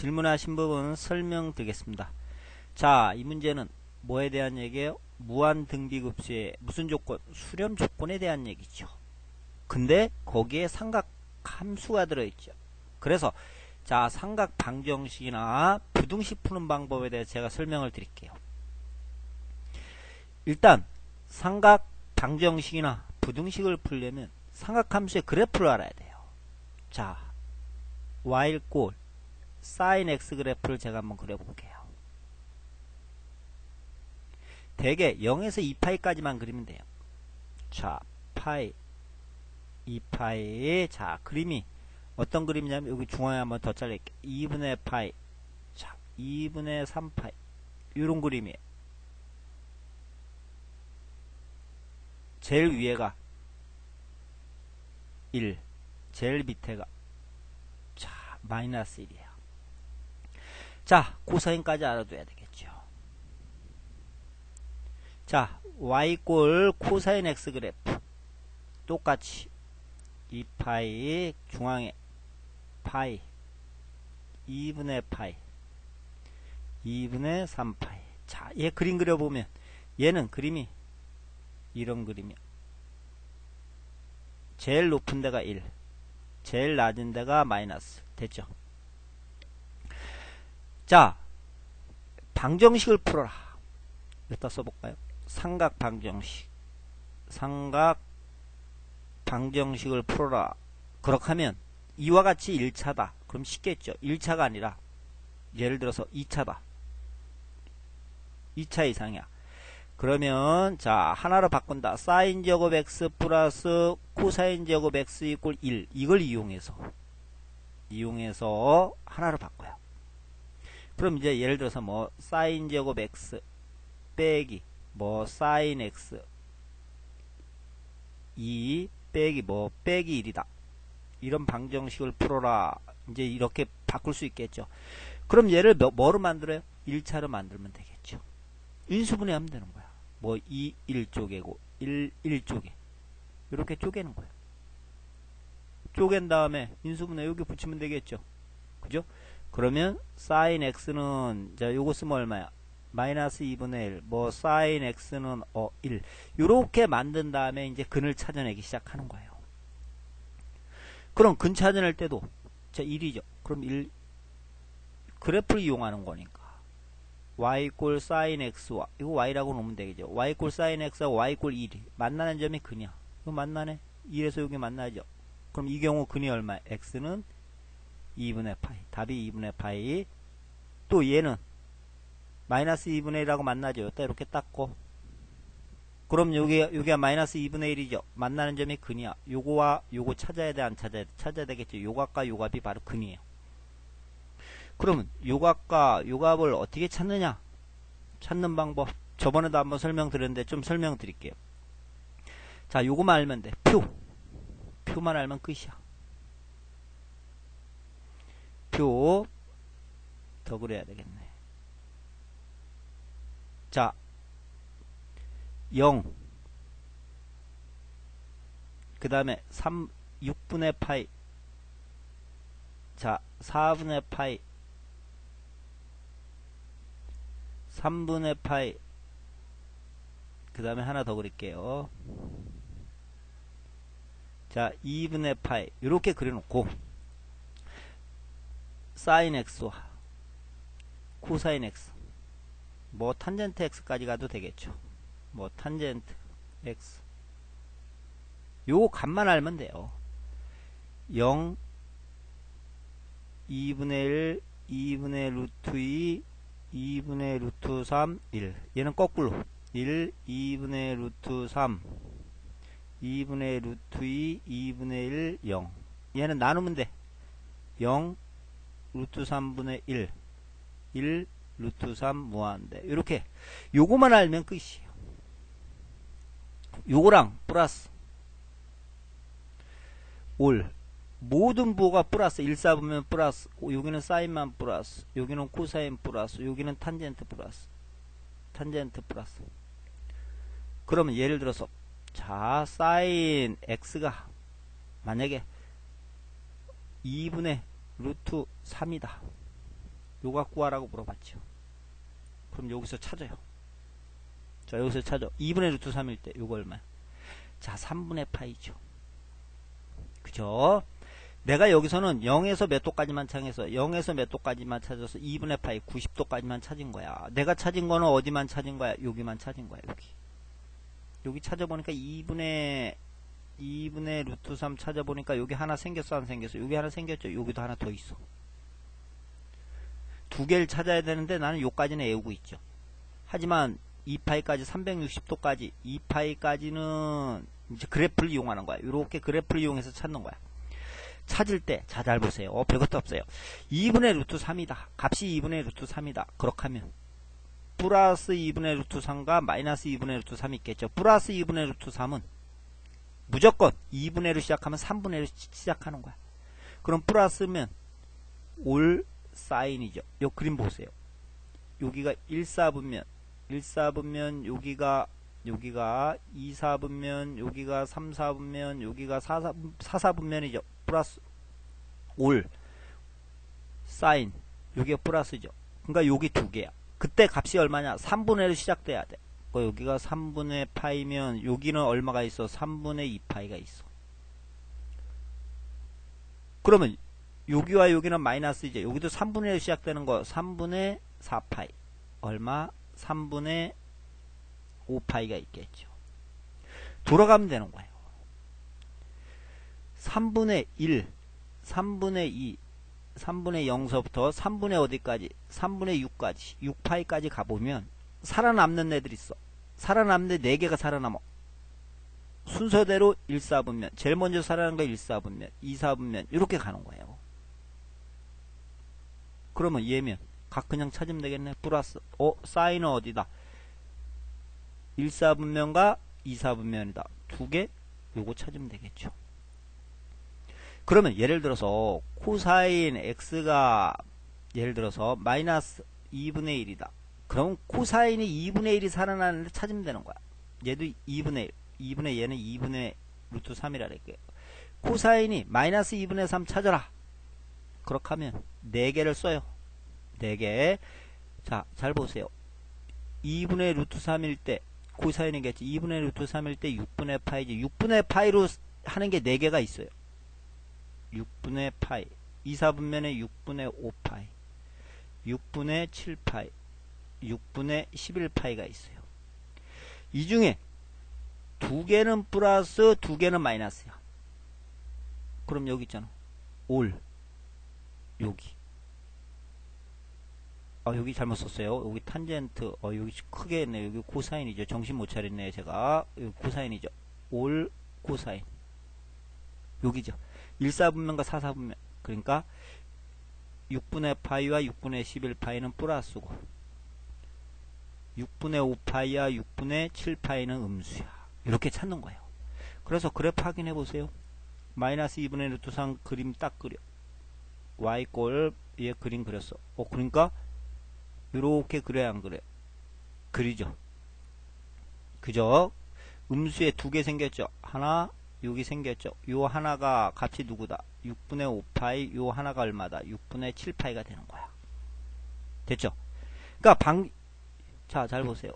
질문하신 부분 설명드리겠습니다. 자, 이 문제는 뭐에 대한 얘기예요? 무한 등비급수의 무슨 조건? 수렴 조건에 대한 얘기죠. 근데 거기에 삼각 함수가 들어있죠. 그래서 자 삼각 방정식이나 부등식 푸는 방법에 대해 제가 설명을 드릴게요. 일단 삼각 방정식이나 부등식을 풀려면 삼각함수의 그래프를 알아야 돼요. 자, y 꼴 sin x 그래프를 제가 한번 그려볼게요. 대개 0에서 2파이까지만 그리면 돼요. 자, 파이, 2파이, 자, 그림이 어떤 그림이냐면 여기 중앙에 한번 더 잘릴게요. 2분의 파이, 자, 2분의 3파이, 이런 그림이에요. 제일 위에가 1, 제일 밑에가 자 마이너스 1이에요. 자 코사인까지 알아둬야 되겠죠. 자 y꼴 코사인 x 그래프 똑같이 2파이 중앙에 파이 2분의 파이 2분의 3파이 자 얘 그림 그려보면 얘는 그림이 이런 그림이야. 제일 높은 데가 1, 제일 낮은 데가 마이너스. 됐죠? 자, 방정식을 풀어라. 여기다 써볼까요? 삼각 방정식. 삼각 방정식을 풀어라. 그렇게 하면 이와 같이 1차다. 그럼 쉽겠죠. 1차가 아니라 예를 들어서 2차다. 2차 이상이야. 그러면 자 하나로 바꾼다. 사인 제곱 x 플러스 코사인 제곱 x 이꼴 1 이걸 이용해서 이용해서 하나로 바꿔요. 그럼 이제 예를 들어서 뭐 사인 제곱 x 빼기 뭐 사인 x 2 빼기 뭐 빼기 1이다. 이런 방정식을 풀어라. 이제 이렇게 바꿀 수 있겠죠. 그럼 얘를 뭐로 만들어요? 1차로 만들면 되겠죠. 인수분해 하면 되는 거야. 뭐 2, 1쪼개고 1, 1쪼개 이렇게 쪼개는 거예요. 쪼갠 다음에 인수분해 여기 붙이면 되겠죠. 그죠? 그러면 sin x는 자 쓰면 얼마야? 마이너스 2분의 1, 뭐 sin x는 어 1. 요렇게 만든 다음에 이제 근을 찾아내기 시작하는 거예요. 그럼 근 찾아낼 때도 자 1이죠. 그럼 1 그래프를 이용하는 거니까 y 꼴 sin x와 이거 y라고 놓으면 되겠죠. y 꼴 sin x와 y 꼴 1이 만나는 점이 근이야. 이거 만나네. 1에서 여기 만나죠. 그럼 이 경우 근이 얼마? x는 2분의 파이. 답이 2분의 파이. 또 얘는 마이너스 2분의 1하고 만나죠. 여기다 이렇게 닦고. 그럼 여기, 여기가 마이너스 2분의 1이죠. 만나는 점이 근이야. 요거와 요거 찾아야 돼, 안 찾아야 돼? 찾아야 되겠죠. 요각과 요각이 바로 근이에요. 그러면 요각과 요각을 어떻게 찾느냐? 찾는 방법. 저번에도 한번 설명드렸는데 좀 설명드릴게요. 자, 요거만 알면 돼. 표. 표만 알면 끝이야. 표. 더 그래야 되겠네. 자, 0. 그 다음에 3, 6분의 파이. 자, 4분의 파이. 3분의 파이 그 다음에 하나 더 그릴게요 자 2분의 파이 이렇게 그려놓고 사인 x와 코사인 x 뭐 탄젠트 x까지 가도 되겠죠 뭐 탄젠트 x 요 값만 알면 돼요 0 2분의 1 2분의 루트 2 2분의 루트 3, 1. 얘는 거꾸로. 1, 2분의 루트 3, 2분의 루트 2, 2분의 1, 0. 얘는 나누면 돼. 0, 루트 3분의 1, 1, 루트 3 무한대. 이렇게. 요거만 알면 끝이에요. 요거랑 플러스 올 모든 부호가 플러스 1 4보면 플러스 여기는 사인만 플러스 여기는 코사인 플러스 여기는 탄젠트 플러스 탄젠트 플러스 그러면 예를 들어서 자 사인 x가 만약에 2분의 루트 3이다 요 갖고 와라고 물어봤죠. 그럼 여기서 찾아요. 자, 여기서 찾아. 2분의 루트 3일 때 요거 얼마야? 자, 3분의 파이죠. 그죠? 내가 여기서는 0에서 몇 도까지만 창해서 0에서 몇 도까지만 찾아서 2분의 파이 90도까지만 찾은 거야. 내가 찾은 거는 어디만 찾은 거야? 여기만 찾은 거야. 여기. 여기 찾아보니까 2분의 2분의 루트 3 찾아보니까 여기 하나 생겼어 안 생겼어? 여기 하나 생겼죠. 여기도 하나 더 있어. 두 개를 찾아야 되는데 나는 요까지는 외우고 있죠. 하지만 2파이까지 360도까지 2파이까지는 이제 그래프를 이용하는 거야. 이렇게 그래프를 이용해서 찾는 거야. 찾을 때, 자, 잘 보세요. 어, 별것도 없어요. 2분의 루트 3이다. 값이 2분의 루트 3이다. 그렇게 하면, 플러스 2분의 루트 3과 마이너스 2분의 루트 3이 있겠죠. 플러스 2분의 루트 3은 무조건 2분의로 시작하면 3분의로 시작하는 거야. 그럼 플러스면 올 사인이죠. 요 그림 보세요. 여기가 1, 4분면, 1, 4분면, 여기가 여기가 2, 4분면, 여기가 3, 4분면, 여기가 4, 4, 4, 4분면이죠. 플러스 올 사인 여기가 플러스죠. 그러니까 여기 두 개야. 그때 값이 얼마냐? 3분의 1로 시작돼야 돼. 그 여기가 3분의 파이면 여기는 얼마가 있어? 3분의 2파이가 있어. 그러면 여기와 여기는 마이너스이죠. 여기도 3분의 1로 시작되는 거 3분의 4파이 얼마? 3분의 5파이가 있겠죠. 돌아가면 되는 거예요. 3분의 1, 3분의 2, 3분의 0서부터 3분의 어디까지? 3분의 6까지, 6파이까지 가보면 살아남는 애들 있어. 살아남는 4개가 살아남아. 순서대로 1, 4분면, 제일 먼저 살아나는 거 1, 4분면, 2, 4분면 이렇게 가는 거예요. 그러면 얘면 각 그냥 찾으면 되겠네. 플러스 어 사인은 어디다? 1, 4분면과 2, 4분면이다. 두 개? 요거 찾으면 되겠죠. 그러면 예를 들어서 코사인 x가 예를 들어서 마이너스 2분의 1이다. 그럼 코사인이 2분의 1이 살아나는데 찾으면 되는 거야. 얘도 2분의 1, 2분의 얘는 2분의 루트 3이라 그럴게요. 코사인이 마이너스 2분의 3 찾아라. 그렇게 하면 4개를 써요. 4개. 자, 잘 보세요. 2분의 루트 3일 때 코사인이겠지. 2분의 루트 3일 때 6분의 파이지. 6분의 파이로 하는 게 4개가 있어요. 6분의 파이 2, 4분면에 6분의 5파이 6분의 7파이 6분의 11파이가 있어요. 이 중에 두 개는 플러스 두 개는 마이너스야. 그럼 여기 있잖아. 올 여기 아 여기 잘못 썼어요. 여기 탄젠트 어 여기 크게 했네. 여기 코사인이죠. 정신 못 차렸네 제가. 여기 코사인이죠. 올 코사인 여기죠. 1사분면과 4사분면 그러니까 6분의 파이와 6분의 11파이는 플러스고 6분의 5파이와 6분의 7파이는 음수야. 이렇게 찾는 거예요. 그래서 그래프 확인해 보세요. 마이너스 2분의 루트 3 그림 딱 그려. y꼴 얘 그림 그렸어. 어 그러니까 이렇게 그려야 안 그래? 그리죠. 그죠? 음수에 두 개 생겼죠. 하나, 여기 생겼죠. 요 하나가 값이 누구다? 6분의 5파이, 요 하나가 얼마다? 6분의 7파이가 되는 거야. 됐죠? 그러니까 방, 자, 잘 보세요.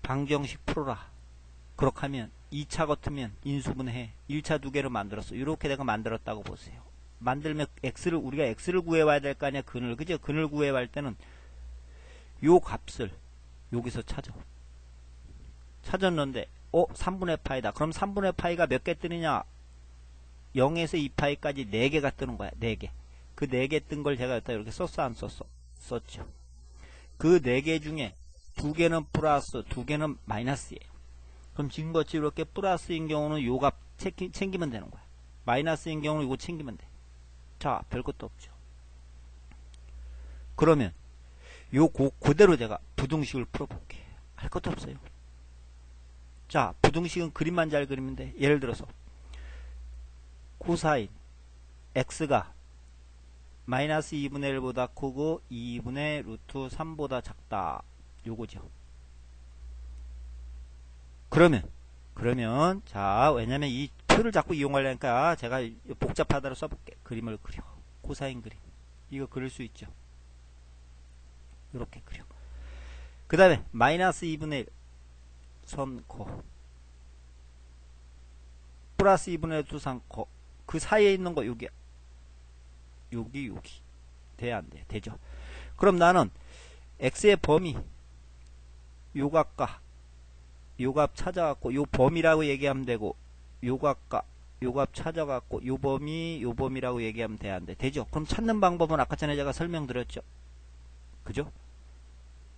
방정식 풀어라. 그렇게 하면 2차 같으면 인수분해. 1차 두 개를 만들었어. 이렇게 내가 만들었다고 보세요. 만들면 x를 우리가 x를 구해와야 될 거 아니야. 근을 그죠? 근을 구해야 할 때는 요 값을 여기서 찾아. 찾았는데 어 3분의 파이다. 그럼 3분의 파이가 몇 개 뜨느냐? 0에서 2파이까지 4개가 뜨는 거야. 4개. 그 4개 뜬 걸 제가 여기다 이렇게 썼어 안 썼어? 썼죠. 그 4개 중에 2개는 플러스 2개는 마이너스예요. 그럼 지금같이 이렇게 플러스인 경우는 요값 챙기 면 되는 거야. 마이너스인 경우는 이거 챙기면 돼. 자, 별것도 없죠. 그러면 요 고, 그대로 제가 부등식을 풀어볼게. 할 것도 없어요. 자, 부등식은 그림만 잘 그리면 돼. 예를 들어서 코사인 x가 마이너스 2분의 1보다 크고 2분의 루트 3보다 작다. 요거죠. 그러면 그러면 자 왜냐면 이 표를 자꾸 이용하려니까 제가 복잡하다로 써볼게. 그림을 그려. 코사인 그림. 이거 그릴 수 있죠. 이렇게 그려. 그 다음에 마이너스 2분의 1 선코 플러스 2분의 2 상코 그 사이에 있는 거 여기 여기 여기 돼안 돼? 되죠. 그럼 나는 x의 범위 요값과 요값 찾아갖고 요 범위라고 얘기하면 되고 요값과 요값 찾아갖고 요 범위 요 범위라고 얘기하면 돼안 돼? 되죠? 그럼 찾는 방법은 아까 전에 제가 설명드렸죠. 그죠?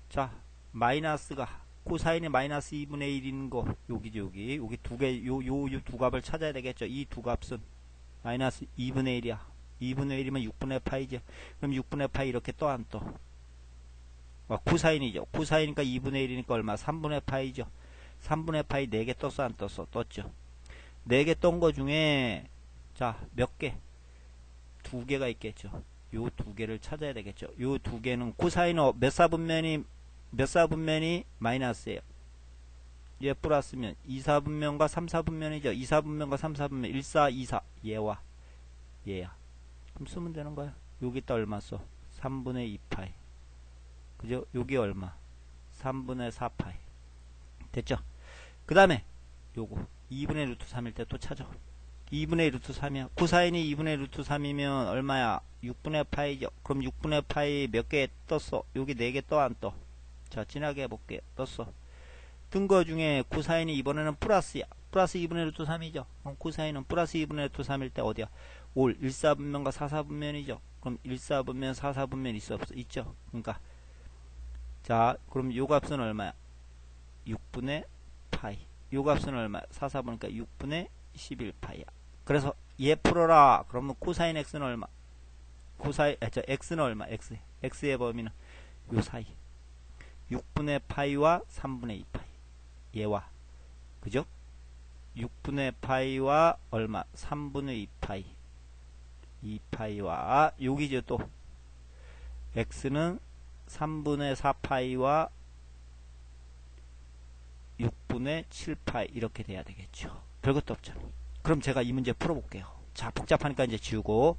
자 마이너스가 코사인이 마이너스 2분의 1인 거 여기죠 여기 여기 두개요요요 두 값을 찾아야 되겠죠. 이 두 값은 마이너스 2분의 1이야. 2분의 1이면 6분의 파이죠. 그럼 6분의 파이 이렇게 또안 떠. 어, 코사인이죠. 코사인이니까 2분의 1이니까 얼마? 3분의 파이죠. 3분의 파이 4개 떴어 안 떴어? 떴죠. 4개 떤 거 중에 자 몇 개? 두 개가 있겠죠. 요 두 개를 찾아야 되겠죠. 요 두 개는 코사인은 몇 사분면이 몇 사분면이 마이너스예요. 얘 플러스면 2사분면과 3사분면이죠. 2사분면과 3사분면 1, 4, 2, 4 얘와 얘야. 그럼 쓰면 되는 거야. 여기다 얼마 써? 3분의 2파이. 그죠? 여기 얼마? 3분의 4파이. 됐죠? 그 다음에 요거 2분의 루트 3일 때 또 찾아. 2분의 루트 3이야. 코사인이 2분의 루트 3이면 얼마야? 6분의 파이죠. 그럼 6분의 파이 몇 개 떴어? 여기 4개 떠 안 떠? 자, 진하게 해볼게요. 떴어. 뜬 거 중에 코사인이 이번에는 플러스야. 플러스 2분의 루트 3이죠. 그럼 코사인은 플러스 2분의 루트 3일 때 어디야? 올 1사분면과 4사분면이죠. 그럼 1사분면, 4사분면 있어 없어? 있죠. 그러니까 자, 그럼 요 값은 얼마야? 6분의 파이. 요 값은 얼마야? 4사분이니까 그러니까 6분의 11파이야. 그래서 얘 풀어라. 그러면 코사인 x는 얼마? 코사인, 아, 저 x는 얼마? x. x의 범위는 요 사이. 6분의 파이와 3분의 2파이. 얘와. 그죠? 6분의 파이와 얼마? 3분의 2파이. 2파이와 여기죠 또 x는 3분의 4파이와 6분의 7파이 이렇게 돼야 되겠죠. 별것도 없죠. 그럼 제가 이 문제 풀어볼게요. 자 복잡하니까 이제 지우고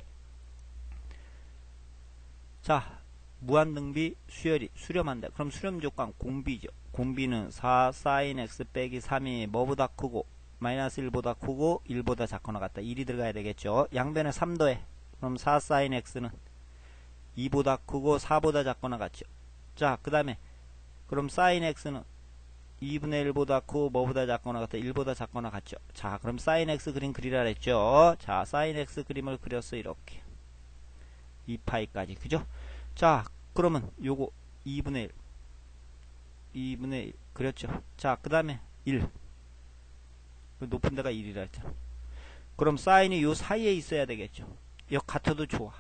자 무한등비 수열이 수렴한다. 그럼 수렴 조건 공비죠. 공비는 4 sin x 빼기 3이 뭐보다 크고 마이너스 1보다 크고 1보다 작거나 같다. 1이 들어가야 되겠죠. 양변에 3 더해. 그럼 4 sin x는 2보다 크고 4보다 작거나 같죠. 자, 그 다음에 그럼 sin x는 2분의 1보다 크고 뭐보다 작거나 같다. 1보다 작거나 같죠. 자, 그럼 sin x 그림 그리라 그랬죠. 자, sin x 그림을 그렸어 이렇게. 2파이까지. 그죠? 자, 그러면 요거 2분의 1. 2분의 1. 그렸죠. 자, 그 다음에 1. 높은 데가 1이라 했잖아. 그럼 사인이 요 사이에 있어야 되겠죠. 여 같아도 좋아.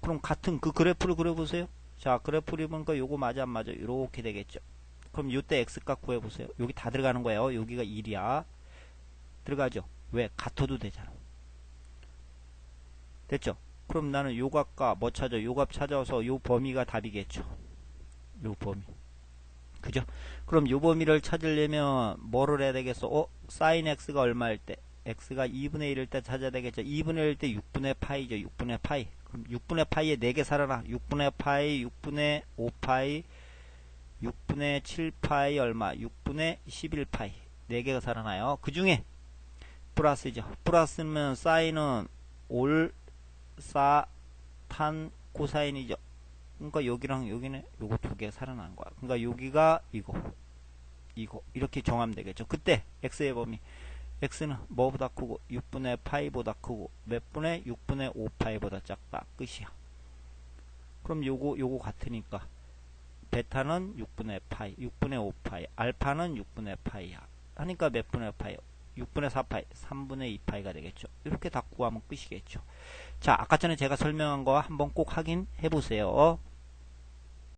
그럼 같은 그 그래프를 그려보세요. 자, 그래프를 보니까 요거 맞아 안 맞아? 이렇게 되겠죠. 그럼 요때 x값 구해보세요. 여기 다 들어가는 거예요. 여기가 1이야. 들어가죠. 왜? 같아도 되잖아. 됐죠? 그럼 나는 요 값과 뭐 찾아? 요 값 찾아서 요 범위가 답이겠죠. 요 범위. 그죠? 그럼 요 범위를 찾으려면 뭐를 해야 되겠어? 어? sin x가 얼마일 때? X가 2분의 1일 때 찾아야 되겠죠. 2분의 1일 때 6분의 파이죠. 6분의 파이. 그럼 6분의 파이에 4개 살아나. 6분의 파이, 6분의 5파이, 6분의 7파이 얼마? 6분의 11파이. 4개가 살아나요. 그 중에 플러스죠. 플러스면 사인은 올, 사, 탄, 코사인이죠. 그러니까 여기랑 여기는 요거 두 개 살아난 거야. 그러니까 여기가 이거, 이거 이렇게 정하면 되겠죠. 그때 x의 범위 x는 뭐보다 크고 6분의 파이보다 크고 몇 분의 6분의 5파이보다 작다. 끝이야. 그럼 요거 요거 같으니까 베타는 6분의 파이, 6분의 5파이, 알파는 6분의 파이야. 하니까 몇 분의 파이? 6분의 4파이, 3분의 2파이가 되겠죠. 이렇게 다 구하면 끝이겠죠. 자, 아까 전에 제가 설명한 거 한번 꼭 확인해 보세요.